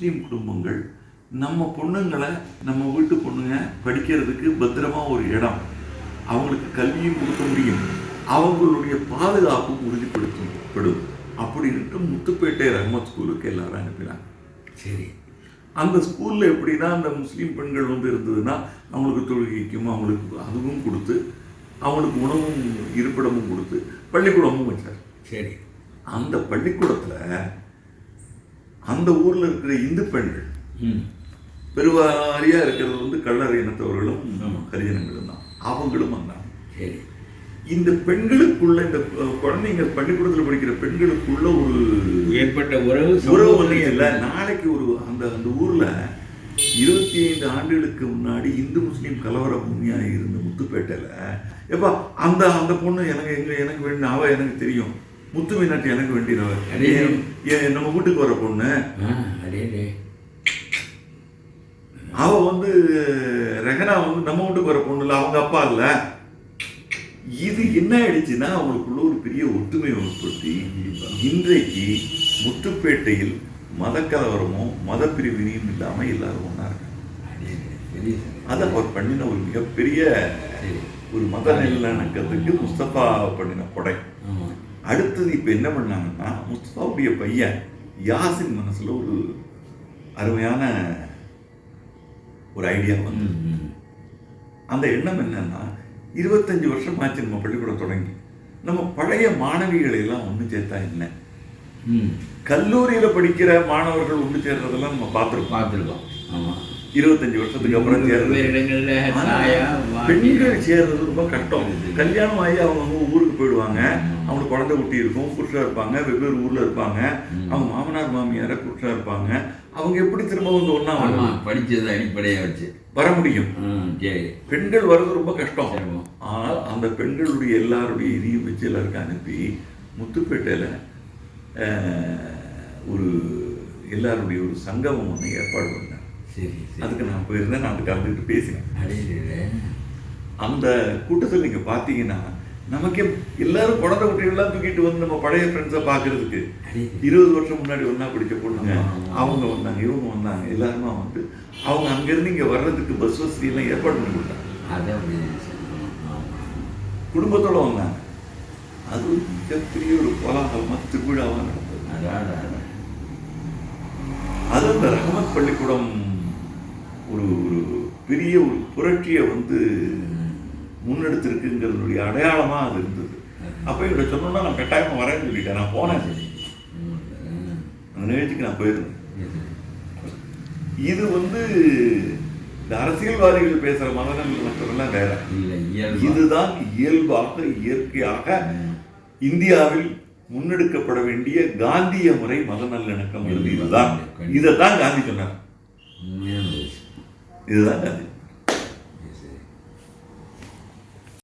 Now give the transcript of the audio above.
முஸ்லீம் குடும்பங்கள் நம்ம பொண்ணுங்களை நம்ம வீட்டு பொண்ணுங்க படிக்கிறதுக்கு பத்திரமா ஒரு இடம். அவங்களுக்கு கல்வியும் கொடுக்க முடியும். அவங்களுடைய பாதுகாப்பும் உறுதிப்படுத்தப்படும். அப்படின்ட்டு முத்துப்பேட்டை ரஹ்மத் ஸ்கூலுக்கு எல்லாரும் அனுப்பினாங்க. சரி. அந்த ஸ்கூலில் எப்படின்னா அந்த முஸ்லீம் பெண்கள் வந்து இருந்ததுன்னா அவங்களுக்கு தொழுகைக்கும் அவங்களுக்கு அதுவும் கொடுத்து அவங்களுக்கு உணவும் இருப்பிடமும் கொடுத்து பள்ளிக்கூடமும் வச்சார். சரி. அந்த பள்ளிக்கூடத்தில் அந்த ஊரில் இருக்கிற இந்து பெண்கள் பெருவாரியாக இருக்கிறது வந்து கள்ளர் இனத்தவர்களும். ஹரிஜனங்களும் தான். அவங்களும் வந்தாங்க. இந்த பெண்களுக்குள்ள இந்த குழந்தைங்க பள்ளிக்கூடத்தில் படிக்கிற பெண்களுக்குள்ள ஒரு ஏற்பட்ட உறவு உறவு வந்து இல்லை நாளைக்கு ஒரு அந்த அந்த ஊர்ல இருபத்தி ஐந்து ஆண்டுகளுக்கு முன்னாடி இந்து முஸ்லீம் கலவர பூமியா இருந்த முத்துப்பேட்டையில எப்பா அந்த அந்த பொண்ணு எனக்கு எங்க எனக்கு வேண்டிய அவ எனக்கு தெரியும். முத்து மீனாட்சி எனக்கு ஏன் நம்ம வீட்டுக்கு வர பொண்ணு. அவ வந்து ரெகனா வந்து நம்ம வீட்டுக்கு வர பொண்ணு இல்ல அவங்க அப்பா இல்ல. இது என்ன ஆயிடுச்சுன்னா அவங்களுக்குள்ள ஒரு பெரிய ஒற்றுமை ஏற்படுத்தி இன்றைக்கு முத்துப்பேட்டையில் மத கலவரமோ மத பிரிவினையும் இல்லாம எல்லாரும் ஒன்றா இருக்காங்க. அதை அவர் பண்ணின ஒரு மிகப்பெரிய ஒரு மத நல்லிணக்கத்துக்கு முஸ்தபா பண்ணின கொடை. அடுத்தது இப்போ என்ன பண்ணாங்கன்னா முஸ்தபாவுடைய பையன் யாசின் மனசுல ஒரு அருமையான ஒரு ஐடியா வந்து அந்த எண்ணம் என்னன்னா இருபத்தஞ்சு வருஷம் ஆச்சு நம்ம பள்ளிக்கூடம் தொடங்கி. நம்ம பழைய மாணவிகளை எல்லாம் ஒன்று சேர்த்தா என்ன? கல்லூரியில் படிக்கிற மாணவர்கள் ஒன்று சேர்றதெல்லாம் நம்ம பார்த்துருப்போம். பார்த்துருக்கோம் ஆமாம் இருபத்தஞ்சு வருஷத்துக்கு அப்புறம் வாட்டி பெண்கள் சேர்றது ரொம்ப கஷ்டம். கல்யாணம் ஆகி அவங்க ஊருக்கு போயிடுவாங்க. அவங்களுக்கு குழந்தை குட்டி இருக்கும் புருஷா இருப்பாங்க வெவ்வேறு ஊர்ல இருப்பாங்க. அவங்க மாமனார் மாமியார புருஷா இருப்பாங்க. அவங்க எப்படி திரும்ப வந்து ஒண்ணா வர- ஆமாம் படித்தது அடிப்படையாக வச்சு. வர முடியும். பெண்கள் வர்றது ரொம்ப கஷ்டம். ஆனால் அந்த பெண்களுடைய எல்லாருடைய இதையும் வச்சு எல்லாருக்கும் அனுப்பி முத்துப்பேட்டையில் ஒரு எல்லாருடைய ஒரு சங்கமம் ஒன்று ஏற்பாடு பண்ணேன் சரி அதுக்கு நான் போயிருந்தேன் நான் அதுக்கு கலந்துக்கிட்டு பேசினேன். அந்த கூட்டத்தில் நீங்கள் பார்த்தீங்கன்னா நமக்கே எல்லாரும் குழந்தை குட்டிகள்லாம் தூக்கிட்டு வந்து நம்ம பழைய ஃப்ரெண்ட்ஸை பார்க்கறதுக்கு இருபது வருஷம் முன்னாடி ஒன்றா படிச்ச பொண்ணுங்க. அவங்க வந்தாங்க இவங்க வந்தாங்க எல்லாருமா வந்து அவங்க அங்கேருந்து இங்கே வர்றதுக்கு பஸ் வசதியெல்லாம் ஏற்பாடு பண்ணி கொடுத்தாங்க. குடும்பத்தோட வந்தாங்க. அது ஒரு மிகப்பெரிய ஒரு கோலாகலமாக திருவிழாவாக நடந்தது. அது அந்த ரஹமத் பள்ளிக்கூடம் பெரிய ஒரு புரட்சியை வந்து முன்னெடுத்திருக்குங்கிறதுடைய அடையாளமாக அது இருந்தது. அப்போ இவரை சொன்னோன்னா நான் கட்டாயமாக வரேன்னு சொல்லிட்டேன். நான் போனேன். அந்த நிகழ்ச்சிக்கு நான் போயிருந்தேன். இது வந்து இந்த அரசியல்வாதிகள் பேசுகிற மதநலம் வேற. இல்லை இயல்பா. இதுதான் இயல்பாக இயற்கையாக இந்தியாவில் முன்னெடுக்கப்பட வேண்டிய காந்திய முறை மத நல்லிணக்கம் இதுதான். இதைத்தான் காந்தி சொன்னார். உண்மையான விஷயம். இதுதான் காந்தி